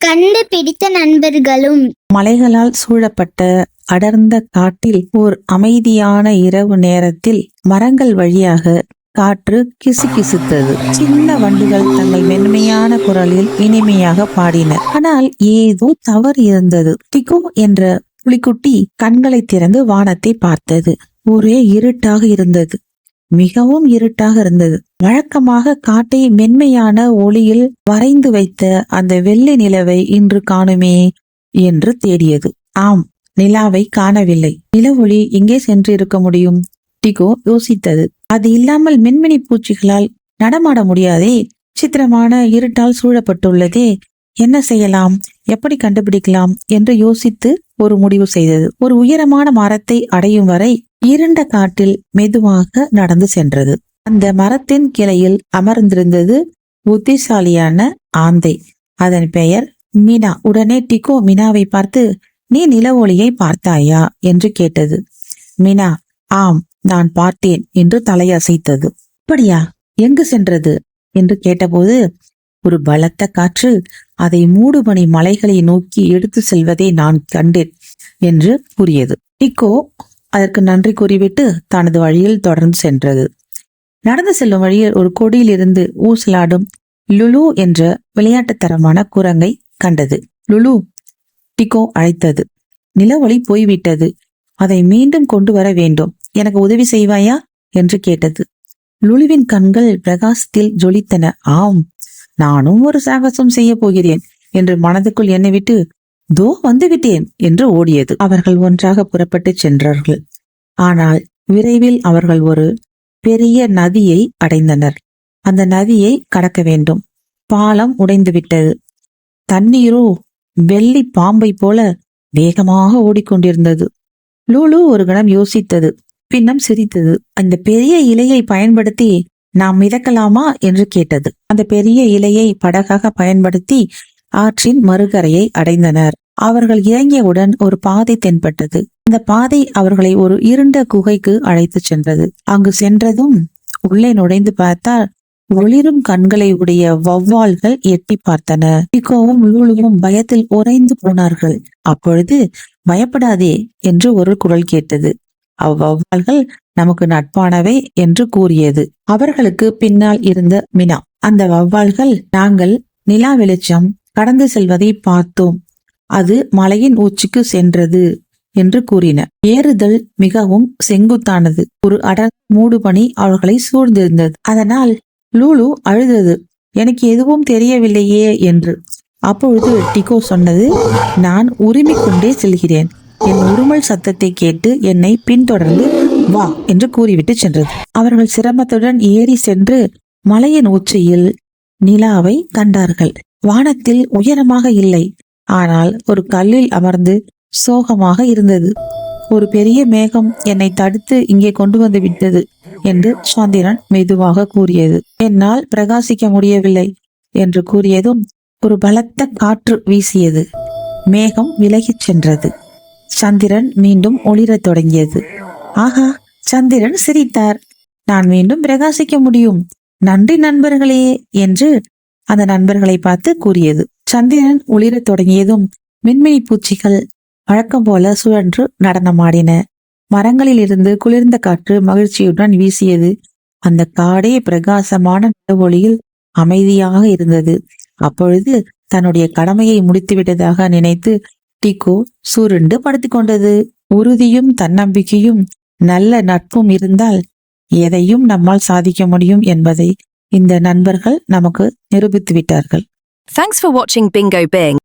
கண்டுபிடித்த நண்பர்களும். மலைகளால் சூழப்பட்ட அடர்ந்த காட்டில் ஓர் அமைதியான இரவு நேரத்தில் மரங்கள் வழியாக காற்று கிசுகிசுத்தது. சின்ன வண்டுகள் தங்கள் மென்மையான குரலில் இனிமையாக பாடின. ஆனால் ஏதோ தவறு இருந்தது. டிகோ என்ற புலிக்குட்டி கண்களை திறந்து வானத்தை பார்த்தது. ஒரே இருட்டாக இருந்தது. மிகவும் இருட்டாக இருந்தது. வழக்கமாக காட்டை மென்மையான ஒளியில் வரைந்து வைத்த அந்த வெள்ளை நிலவை இன்று காணுமே என்று தேடியது. ஆம் நிலாவை காணவில்லை. நிலவொளி எங்கே சென்று இருக்க முடியும்? டிகோ யோசித்தது. அது இல்லாமல் மின்மினி பூச்சிகளால் நடமாட முடியாதே. சித்திரமான இருட்டால் சூழப்பட்டுள்ளதே. என்ன செய்யலாம்? எப்படி கண்டுபிடிக்கலாம்? என்று யோசித்து ஒரு முடிவு செய்தது. ஒரு உயரமான மரத்தை அடையும் வரை இருண்ட காட்டில் மெதுவாக நடந்து சென்றது. அந்த மரத்தின் கிளையில் அமர்ந்திருந்தது புத்திசாலியான ஆந்தை. அதன் பெயர் மீனா. உடனே டிகோ மீனாவை பார்த்து நீ நில ஒளியை பார்த்தாயா? என்று கேட்டது. மீனா ஆம் நான் பார்த்தேன் என்று தலையசைத்தது. அப்படியா? எங்கு சென்றது? என்று கேட்டபோது ஒரு பலத்த காற்று. அதை மூடுபனி மலைகளை நோக்கி எடுத்து செல்வதை நான் கண்டேன் என்று கூறியது. டிக்கோ அதற்கு நன்றி கூறிவிட்டு தனது வழியில் தொடர்ந்து சென்றது. நடந்து செல்லும் வழியில் ஒரு கொடியிலிருந்து ஊசலாடும் லுலு என்ற விளையாட்டுத்தரமான குரங்கை கண்டது. லுலு டிகோ அழைத்தது. நிலவழி போய்விட்டது. அதை மீண்டும் கொண்டு வர வேண்டும். எனக்கு உதவி செய்வாயா? என்று கேட்டது. லுலுவின் கண்கள் பிரகாசத்தில் ஜொலித்தன. ஆம் நானும் ஒரு சாகசம் செய்ய போகிறேன் என்று மனதுக்குள் எண்ணிவிட்டு தோ வந்துவிட்டேன் என்று ஓடியது. அவர்கள் ஒன்றாக புறப்பட்டு சென்றார்கள். ஆனால் விரைவில் அவர்கள் ஒரு பெரிய நதியை அடைந்தனர். அந்த நதியை கடக்க வேண்டும். பாலம் உடைந்து விட்டது தண்ணீரோ வெள்ளி பாம்பை போல வேகமாக ஓடிக்கொண்டிருந்தது. லூலு ஒரு கணம் யோசித்தது. பின்னம் சிரித்தது. அந்த பெரிய இலையை பயன்படுத்தி நாம் மிதக்கலாமா என்று கேட்டது. அந்த பெரிய இலையை படகாக பயன்படுத்தி ஆற்றின் மறுகரையை அடைந்தனர். அவர்கள் இறங்கியவுடன் ஒரு பாதை தென்பட்டது. அந்த பாதை அவர்களை ஒரு இருண்ட குகைக்கு அழைத்துச் சென்றது. அங்கு சென்றதும் உள்ளே நுழைந்து பார்த்தால் ஒளிரும் கண்களை உடைய வௌவால்கள் எட்டி பார்த்தன. பிகோவும் லூலுவும் பயத்தில் உறைந்து போனார்கள். அப்பொழுது பயப்படாதே என்று ஒரு குரல் கேட்டது. அவ்வவ்வால்கள் நமக்கு நட்பானவை என்று கூறியது. அவர்களுக்கு பின்னால் இருந்த மினா அந்த வௌவால்கள் நாங்கள் நிலா வெளிச்சம் கடந்து செல்வதை பார்த்தோம். அது மலையின் உச்சிக்கு சென்றது என்று கூறின. ஏறுதல் மிகவும் செங்குத்தானது. ஒரு அடர் மூடுபனி அவர்களை சூழ்ந்திருந்தது. அதனால் லூலு அழுதது. எனக்கு எதுவும் தெரியவில்லையே என்று. அப்பொழுது டிகோ சொன்னது நான் உரிமிக் கொண்டே செல்கிறேன். என் உருமல் சத்தத்தை கேட்டு என்னை பின்தொடர்ந்து வா என்று கூறிவிட்டு சென்றது. அவர்கள் சிரமத்துடன் ஏறி சென்று மலையின் உச்சியில் நிலாவை கண்டார்கள். வானத்தில் உயரமாக இல்லை. ஆனால் ஒரு கல்லில் அமர்ந்து சோகமாக இருந்தது. ஒரு பெரிய மேகம் என்னை தடுத்து இங்கே கொண்டு வந்து விட்டது என்று சந்திரன் மெதுவாக கூறியது. என்னால் பிரகாசிக்க முடியவில்லை என்று கூறியதும் ஒரு பலத்த காற்று வீசியது. மேகம் விலகிச் சென்றது. சந்திரன் மீண்டும் ஒளிரத் தொடங்கியது. ஆஹா சந்திரன் சிரித்தார். நான் மீண்டும் பிரகாசிக்க முடியும். நன்றி நண்பர்களே என்று அந்த நண்பர்களை பார்த்து கூறியது. சந்திரன் ஒளிரத் தொடங்கியதும் மின்மினி பூச்சிகள் வழக்கம் போல சுழன்று நடனமாடின. மரங்களில் இருந்து குளிர்ந்த காற்று மகிழ்ச்சியுடன் வீசியது. அந்த காடே பிரகாசமான நிலவொளியில் அமைதியாக இருந்தது. அப்பொழுது தன்னுடைய கடமையை முடித்துவிட்டதாக நினைத்து டிகோ சுருண்டு படுத்துக் கொண்டது. உறுதியும் தன்னம்பிக்கையும் நல்ல நட்பும் இருந்தால் எதையும் நம்மால் சாதிக்க முடியும் என்பதை இந்த நண்பர்கள் நமக்கு நிரூபித்து விட்டார்கள் தேங்க்ஸ் ஃபார் வாட்சிங் பிங்கோ பேங்